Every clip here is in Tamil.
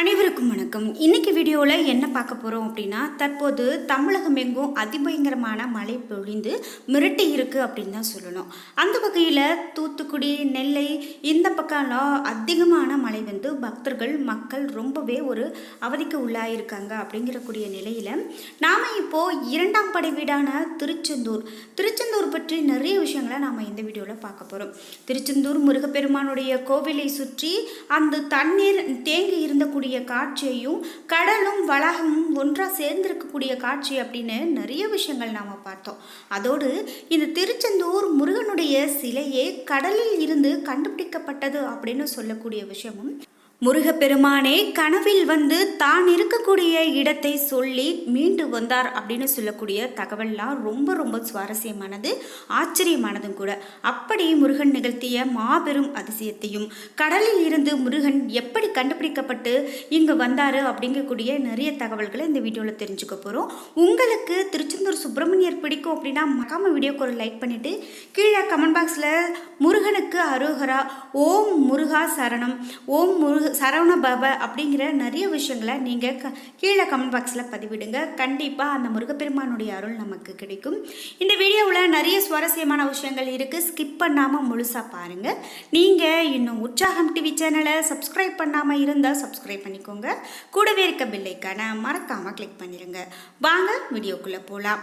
அனைவருக்கும் வணக்கம். இன்னைக்கு வீடியோவில் என்ன பார்க்க போகிறோம் அப்படின்னா தற்போது தமிழகம் எங்கும் அதிபயங்கரமான மழை பொழிந்து மிரட்டி இருக்கு அப்படின்னு தான் சொல்லணும். அந்த வகையில் தூத்துக்குடி நெல்லை இந்த பக்கம்லாம் அதிகமான மழை வந்து பக்தர்கள் மக்கள் ரொம்பவே ஒரு அவதிக்கு உள்ளாயிருக்காங்க அப்படிங்கிற கூடிய நிலையில் நாம் இப்போது இரண்டாம் படை வீடான திருச்செந்தூர் திருச்செந்தூர் பற்றி நிறைய விஷயங்களை நாம் இந்த வீடியோவில் பார்க்க போகிறோம் திருச்செந்தூர் முருகப்பெருமானுடைய கோவிலை சுற்றி அந்த தண்ணீர் தேங்கி இருந்தக்கூடிய காட்சியையும் கடலும் வளாகமும் ஒன்றாக சேர்ந்திருக்கக்கூடிய காட்சி அப்படின்னு நிறைய விஷயங்கள் நாம் பார்த்தோம். அதோடு இந்த திருச்செந்தூர் முருகனுடைய சிலையே கடலில் இருந்து கண்டுபிடிக்கப்பட்டது அப்படின்னு சொல்லக்கூடிய விஷயமும் முருகப்பெருமானே கனவில் வந்து தான் இருக்கக்கூடிய இடத்தை சொல்லி மீண்டு வந்தார் அப்படின்னு சொல்லக்கூடிய தகவல்லாம் ரொம்ப ரொம்ப சுவாரஸ்யமானது ஆச்சரியமானதும் கூட. அப்படி முருகன் நிகழ்த்திய மாபெரும் அதிசயத்தையும் கடலில் இருந்து முருகன் எப்படி கண்டுபிடிக்கப்பட்டு இங்கு வந்தார் அப்படிங்கக்கூடிய நிறைய தகவல்களை இந்த வீடியோவில் தெரிஞ்சுக்க போகிறோம் உங்களுக்கு திருச்செந்தூர் சுப்பிரமணியர் பிடிக்கும் அப்படின்னா மகாம வீடியோக்கு ஒரு லைக் பண்ணிவிட்டு கீழே கமெண்ட் பாக்ஸில் முருகனுக்கு அருகரா ஓம் முருகா சரணம் ஓம் முருக சரவண பாபா அப்படிங்கிற நிறைய விஷயங்களை நீங்கள் க கீழே கமெண்ட் பாக்ஸில் பதிவிடுங்க. கண்டிப்பாக அந்த முருகப்பெருமானுடைய அருள் நமக்கு கிடைக்கும். இந்த வீடியோவில் நிறைய சுவாரஸ்யமான விஷயங்கள் இருக்குது ஸ்கிப் பண்ணாமல் முழுசாக பாருங்கள் நீங்கள் இன்னும் உற்சாகம் டிவி சேனலை சப்ஸ்கிரைப் பண்ணாமல் இருந்தால் சப்ஸ்கிரைப் பண்ணிக்கோங்க. கூடவே இருக்க பில்லைக்கான மறக்காமல் கிளிக் பண்ணிடுங்க வாங்க வீடியோக்குள்ளே போகலாம்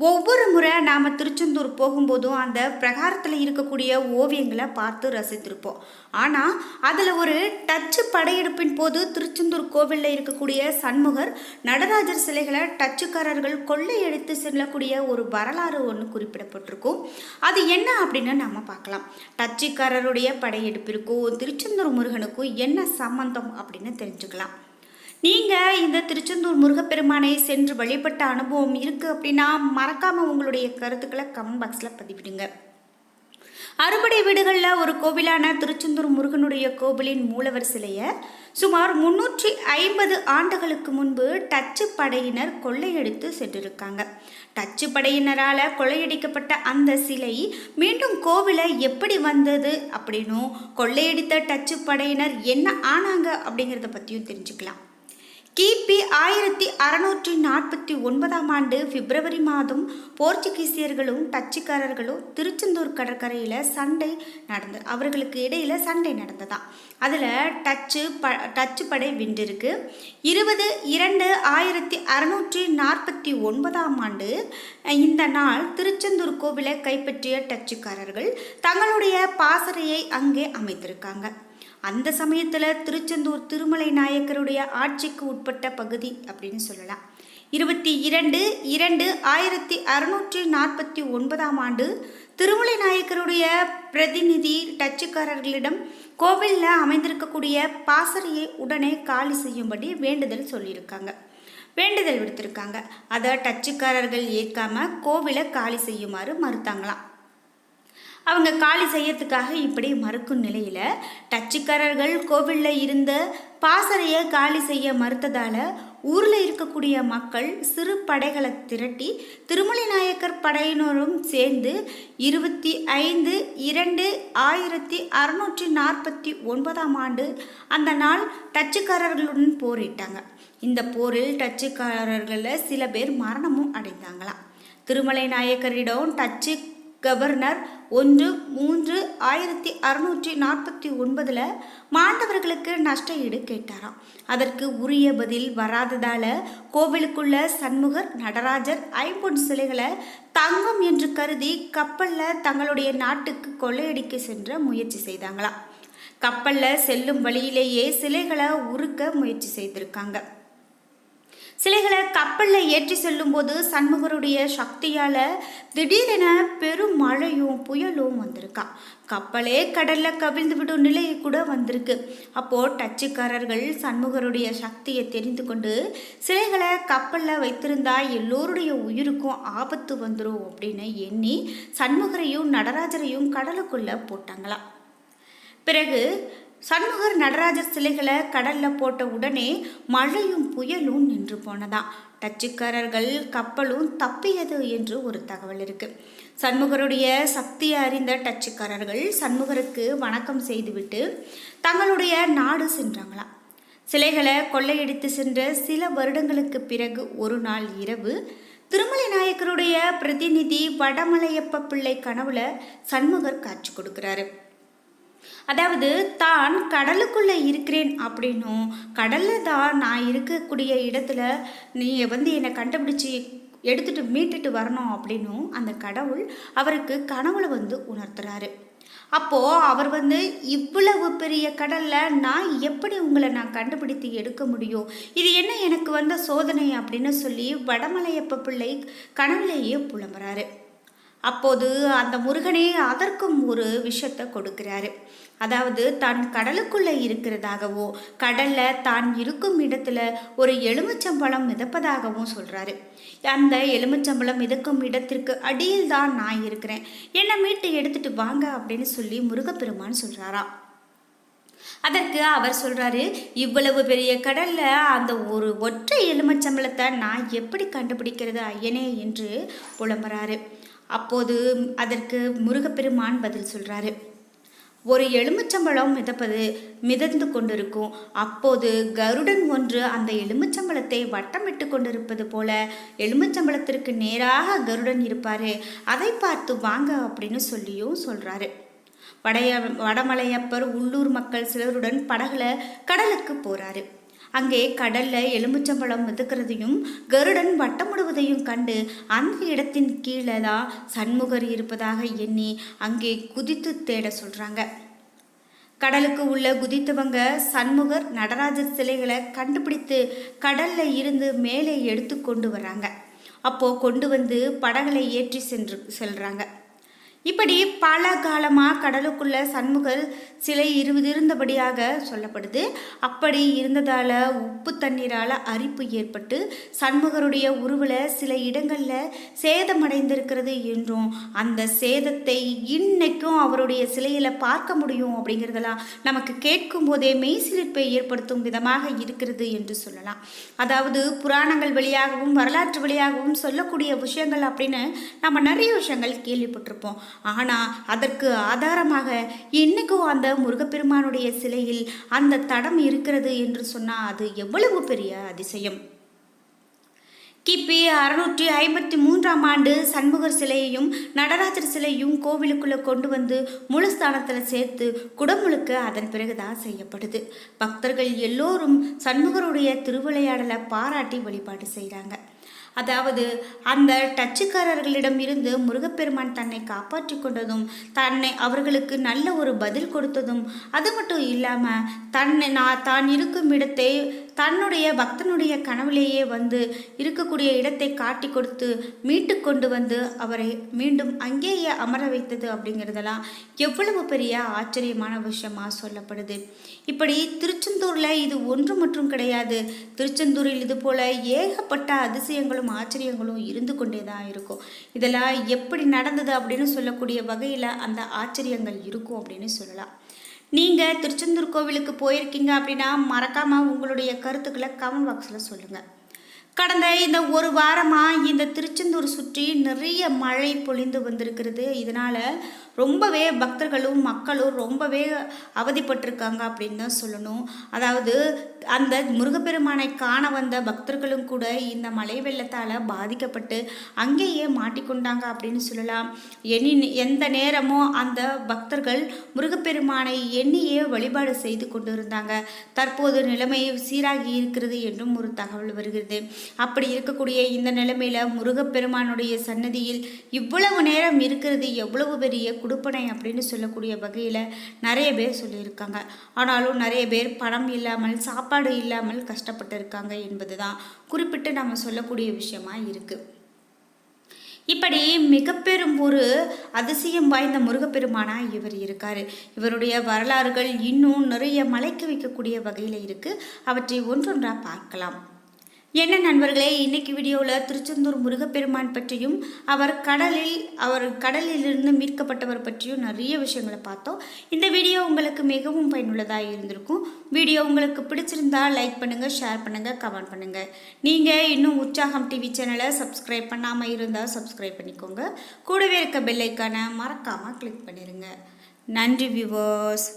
ஒவ்வொரு முறை நாம் திருச்செந்தூர் போகும்போதும் அந்த பிரகாரத்தில் இருக்கக்கூடிய ஓவியங்களை பார்த்து ரசித்திருப்போம். ஆனால் அதில் ஒரு டச்சு படையெடுப்பின் போது திருச்செந்தூர் கோவிலில் இருக்கக்கூடிய சண்முகர் நடராஜர் சிலைகளை டச்சுக்காரர்கள் கொள்ளையடித்து செல்லக்கூடிய ஒரு வரலாறு ஒன்று குறிப்பிடப்பட்டிருக்கும். அது என்ன அப்படின்னு நம்ம பார்க்கலாம். டச்சுக்காரருடைய படையெடுப்பிற்கும் திருச்செந்தூர் முருகனுக்கும் என்ன சம்பந்தம் அப்படின்னு தெரிஞ்சுக்கலாம். நீங்கள் இந்த திருச்செந்தூர் முருகப்பெருமானை சென்று வழிபட்ட அனுபவம் இருக்குது அப்படின்னா மறக்காமல் உங்களுடைய கருத்துக்களை கமெண்ட் பாக்ஸில் பதிவிடுங்க. அறுபடை வீடுகளில் ஒரு கோவிலான திருச்செந்தூர் முருகனுடைய கோவிலின் மூலவர் சிலையை சுமார் முன்னூற்றி ஐம்பது ஆண்டுகளுக்கு முன்பு டச்சு படையினர் கொள்ளையடித்து சென்றிருக்காங்க. டச்சு படையினரால் கொள்ளையடிக்கப்பட்ட அந்த சிலை மீண்டும் கோவிலை எப்படி வந்தது அப்படின்னும் கொள்ளையடித்த டச்சு படையினர் என்ன ஆனாங்க அப்படிங்கிறத பற்றியும் தெரிஞ்சுக்கலாம். கிபி ஆயிரத்தி அறநூற்றி நாற்பத்தி ஒன்பதாம் ஆண்டு பிப்ரவரி மாதம் போர்ச்சுகீசியர்களும் டச்சுக்காரர்களும் திருச்செந்தூர் கடற்கரையில் சண்டை நடந்தது அவர்களுக்கு இடையில் சண்டை நடந்ததாம் அதில் டச்சு ப டச்சு படை வென்றிருக்கு. இருபது இரண்டு ஆயிரத்தி அறநூற்றி நாற்பத்தி ஒன்பதாம் ஆண்டு இந்த நாள் திருச்செந்தூர் கோவிலை கைப்பற்றிய டச்சுக்காரர்கள் தங்களுடைய பாசறையை அங்கே அமைத்திருக்காங்க. அந்த சமயத்தில் திருச்செந்தூர் திருமலை நாயக்கருடைய ஆட்சிக்கு உட்பட்ட பகுதி அப்படின்னு சொல்லலாம். இருபத்தி இரண்டு இரண்டு ஆயிரத்தி அறுநூற்றி நாற்பத்தி ஒன்பதாம் ஆண்டு திருமலை நாயக்கருடைய பிரதிநிதி டச்சுக்காரர்களிடம் கோவிலில் அமைந்திருக்கக்கூடிய பாசறையை உடனே காலி செய்யும்படி வேண்டுதல் சொல்லியிருக்காங்க. வேண்டுதல் விடுத்திருக்காங்க. அதை டச்சுக்காரர்கள் ஏற்காமல் கோவிலை காலி செய்யுமாறு மறுத்தாங்களாம். அவங்க காலி செய்யறதுக்காக இப்படி மறுக்கும் நிலையில் டச்சுக்காரர்கள் கோவிலில் இருந்த பாசறையை காலி செய்ய மறுத்ததால் ஊரில் இருக்கக்கூடிய மக்கள் சிறு படைகளை திரட்டி திருமலை நாயக்கர் படையினரும் சேர்ந்து இருபத்தி ஐந்து இரண்டு ஆயிரத்தி அறுநூற்றி நாற்பத்தி ஒன்பதாம் ஆண்டு அந்த நாள் டச்சுக்காரர்களுடன் போரிட்டாங்க. இந்த போரில் டச்சுக்காரர்களில் சில பேர் மரணமும் அடைந்தாங்களாம். திருமலை நாயக்கரிடம் டச்சு கவர்னர் ஒன்று மூன்று ஆயிரத்தி அறுநூற்றி நாற்பத்தி ஒன்பதில் மாண்டவர்களுக்கு நஷ்ட ஈடு கேட்டாராம். அதற்கு உரிய பதில் வராததால் கோவிலுக்குள்ள சண்முகர் நடராஜர் ஐம்பொன் சிலைகளை தங்கம் என்று கருதி கப்பலில் தங்களுடைய நாட்டுக்கு கொள்ளையடிக்க சென்ற முயற்சி செய்தாங்களாம். கப்பலில் செல்லும் வழியிலேயே சிலைகளை உருக்க முயற்சி செய்திருக்காங்க. சிலைகளை கப்பலில் ஏற்றி செல்லும்போது சண்முகருடைய சக்தியால் திடீரென பெரும் மழையும் புயலும் வந்திருக்கா. கப்பலே கடலில் கவிழ்ந்து விடும் நிலை கூட வந்திருக்கு. அப்போது டச்சுக்காரர்கள் சண்முகருடைய சக்தியை தெரிந்து கொண்டு சிலைகளை கப்பலில் வைத்திருந்தா எல்லோருடைய உயிருக்கும் ஆபத்து வந்துடும் அப்படின்னு எண்ணி சண்முகரையும் நடராஜரையும் கடலுக்குள்ளே போட்டாங்களாம். பிறகு சண்முகர் நடராஜர் சிலைகளை கடல்ல போட்ட உடனே மழையும் புயலும் நின்று போனதாம் டச்சுக்காரர்கள் கப்பலும் தப்பியது என்று ஒரு தகவல் இருக்கு. சண்முகருடைய சக்தியை அறிந்த டச்சுக்காரர்கள் சண்முகருக்கு வணக்கம் செய்துவிட்டு தங்களுடைய நாடு சென்றாங்களாம் சிலைகளை கொள்ளையடித்து சென்ற சில வருடங்களுக்கு பிறகு ஒரு நாள் இரவு திருமலை நாயக்கருடைய பிரதிநிதி வடமலையப்ப பிள்ளை கனவுல சண்முகர் காட்சி கொடுக்கிறாரு. அதாவது தான் கடலுக்குள்ளே இருக்கிறேன் அப்படின்னும். கடலில் தான் நான் இருக்கக்கூடிய இடத்துல நீ வந்து என்னை கண்டுபிடிச்சி எடுத்துட்டு மீட்டுட்டு வரணும் அப்படின்னும் அந்த கடவுள் அவருக்கு கனவுல வந்து உணர்த்துறாரு. அப்போ அவர் வந்து இவ்வளவு பெரிய கடல்ல நான் எப்படி உங்களை நான் கண்டுபிடித்து எடுக்க முடியும்? இது என்ன எனக்கு வந்த சோதனை? அப்படின்னு சொல்லி வடமலையப்ப பிள்ளை கனவுலேயே புலம்புறாரு. அப்போது அந்த முருகனே அதற்கும் ஒரு விஷயத்தை கொடுக்கிறாரு. அதாவது தான் கடலுக்குள்ளே இருக்கிறதாகவோ கடல்ல தான் இருக்கும் இடத்துல ஒரு எலுமிச்சம்பழம் மிதப்பதாகவும் சொல்றாரு. அந்த எலுமிச்சம்பழம் மிதக்கும் இடத்திற்கு அடியில் தான் நான் இருக்கிறேன். என்னை மீட்டு எடுத்துட்டு வாங்க அப்படின்னு சொல்லி முருகப்பெருமான் சொல்றாராம் அதற்கு அவர் சொல்றாரு இவ்வளவு பெரிய கடல்ல அந்த ஒரு ஒற்றை எலுமிச்சம்பழத்தை நான் எப்படி கண்டுபிடிக்கிறது ஐயனே என்று புலம்புறாரு. அப்போது அதற்கு முருகப்பெருமான் பதில் சொல்கிறாரு ஒரு எலுமிச்சம்பழம் மிதப்பது மிதந்து கொண்டிருக்கும். அப்போது கருடன் ஒன்று அந்த எலுமிச்சம்பழத்தை வட்டமிட்டு கொண்டிருப்பது போல எலுமிச்சம்பழத்திற்கு நேராக கருடன் இருப்பார். அதை பார்த்து வாங்க அப்படின்னு சொல்லியும் சொல்கிறாரு வடைய வடமலையப்பர் உள்ளூர் மக்கள் சிலருடன் படகுல கடலுக்கு போகிறாரு அங்கே கடல்ல எலுமிச்சம்பழம் மிதக்கிறதையும் கருடன் வட்டமிடுவதையும் கண்டு அந்த இடத்தின் கீழே தான் சண்முகர் இருப்பதாக எண்ணி அங்கே குதித்து தேட சொல்றாங்க. கடலுக்கு உள்ள குதித்தவங்க சண்முகர் நடராஜர் சிலைகளை கண்டுபிடித்து கடல்ல இருந்து மேலே எடுத்து கொண்டு வராங்க அப்போ கொண்டு வந்து படகளை ஏற்றி சென்று செல்றாங்க. இப்படி பல காலமாக கடலுக்குள்ள சண்முகர் சிலை இருபது இருந்தபடியாக சொல்லப்படுது. அப்படி இருந்ததால் உப்பு தண்ணீரால் அரிப்பு ஏற்பட்டு சண்முகருடைய உருவில் சில இடங்களில் சேதமடைந்திருக்கிறது என்றும் அந்த சேதத்தை இன்னைக்கும் அவருடைய சிலையில் பார்க்க முடியும் அப்படிங்கிறதெல்லாம் நமக்கு கேட்கும் போதே மெய்சிலிர்ப்பை ஏற்படுத்தும் விதமாக இருக்கிறது என்று சொல்லலாம். அதாவது புராணங்கள் வழியாகவும் வரலாற்று வழியாகவும் சொல்லக்கூடிய விஷயங்கள் அப்படின்னு நம்ம நிறைய விஷயங்கள் கேள்விப்பட்டிருப்போம். ஆனால் அதற்கு ஆதாரமாக இன்னைக்கும் அந்த முருகப்பெருமானுடைய சிலையில் அந்த தடம் இருக்கிறது என்று சொன்னால் அது எவ்வளவு பெரிய அதிசயம். கிபி அறுநூற்றி ஐம்பத்தி மூன்றாம் ஆண்டு சண்முகர் சிலையையும் நடராஜர் சிலையும் கோவிலுக்குள்ளே கொண்டு வந்து முழு ஸ்தானத்தில் சேர்த்து குடமுழுக்க அதன் பிறகுதான் செய்யப்படுது. பக்தர்கள் எல்லோரும் சண்முகருடைய திருவிளையாடலை பாராட்டி வழிபாடு செய்கிறாங்க அதாவது அந்த டச்சுக்காரர்களிடம் இருந்து முருகப்பெருமான் தன்னை காப்பாற்றி கொண்டதும் தன்னை அவர்களுக்கு நல்ல ஒரு பதில் கொடுத்ததும் அது மட்டும் இல்லாமல் தன்னை நான் தான் இருக்கும் இடத்தை தன்னுடைய பக்தனுடைய கனவுலேயே வந்து இருக்கக்கூடிய இடத்தை காட்டி கொடுத்து மீட்டு கொண்டு வந்து அவரை மீண்டும் அங்கேயே அமர வைத்தது அப்படிங்கிறதெல்லாம் எவ்வளவு பெரிய ஆச்சரியமான விஷயமாக சொல்லப்படுது. இப்படி திருச்செந்தூரில் இது ஒன்று மற்றும் கிடையாது. திருச்செந்தூரில் இது போல ஏகப்பட்ட அதிசயங்களும் ஆச்சரியங்களும் இருந்து கொண்டே தான் இருக்கும். இதெல்லாம் எப்படி நடந்தது அப்படின்னு சொல்லக்கூடிய வகையில் அந்த ஆச்சரியங்கள் இருக்கும் அப்படின்னு சொல்லலாம். நீங்கள் திருச்செந்தூர் கோவிலுக்கு போயிருக்கீங்க அப்படின்னா மறக்காமல் உங்களுடைய கருத்துக்களை கமெண்ட் பாக்ஸில் சொல்லுங்கள் கடந்த இந்த ஒரு வாரமாக இந்த திருச்செந்தூர் சுற்றி நிறைய மழை பொழிந்து வந்திருக்கிறது. இதனால் ரொம்பவே பக்தர்களும் மக்களும் ரொம்பவே அவதிப்பட்டிருக்காங்க அப்படின்னு தான் சொல்லணும். அதாவது அந்த முருகப்பெருமானை காண வந்த பக்தர்களும் கூட இந்த மழை வெள்ளத்தால் பாதிக்கப்பட்டு அங்கேயே மாட்டிக்கொண்டாங்க அப்படின்னு சொல்லலாம். எண்ணி எந்த நேரமோ அந்த பக்தர்கள் முருகப்பெருமானை எண்ணியே வழிபாடு செய்து கொண்டு இருந்தாங்க தற்போது நிலைமை சீராகி இருக்கிறது என்றும் ஒரு தகவல் வருகிறது. அப்படி இருக்கக்கூடிய இந்த நிலைமையில் முருகப்பெருமானுடைய சன்னதியில் இவ்வளவு நேரம் இருக்கிறது எவ்வளவு பெரிய கொடுப்பனை அப்படின்னு சொல்லக்கூடிய வகையில் நிறைய பேர் சொல்லியிருக்காங்க. ஆனாலும் நிறைய பேர் பணம் இல்லாமல் சாப்பாடு இல்லாமல் கஷ்டப்பட்டு இருக்காங்க என்பது தான் குறிப்பிட்டு நம்ம சொல்லக்கூடிய விஷயமா இருக்குது இப்படி மிக பெரும் ஒரு அதிசயம் வாய்ந்த முருகப்பெருமானா இவர் இருக்கார். இவருடைய வரலாறுகள் இன்னும் நிறைய மலைக்க வைக்கக்கூடிய வகையில் இருக்குது அவற்றை ஒன்றொன்றாக பார்க்கலாம். என்ன நண்பர்களே இன்னைக்கு வீடியோவில் திருச்செந்தூர் முருகப்பெருமான் பற்றியும் அவர் கடலில் அவர் கடலிலிருந்து மீட்கப்பட்டவர் பற்றியும் நிறைய விஷயங்களை பார்த்தோம். இந்த வீடியோ உங்களுக்கு மிகவும் பயனுள்ளதாக இருந்திருக்கும். வீடியோ உங்களுக்கு பிடிச்சிருந்தா லைக் பண்ணுங்கள் ஷேர் பண்ணுங்கள் கமெண்ட் பண்ணுங்கள் நீங்கள் இன்னும் உற்சாகம் டிவி சேனலை சப்ஸ்கிரைப் பண்ணாமல் இருந்தால் சப்ஸ்கிரைப் பண்ணிக்கோங்க. கூடவே இருக்க பெல்லைக்கான மறக்காமல் கிளிக் பண்ணிடுங்க நன்றி வியூவர்ஸ்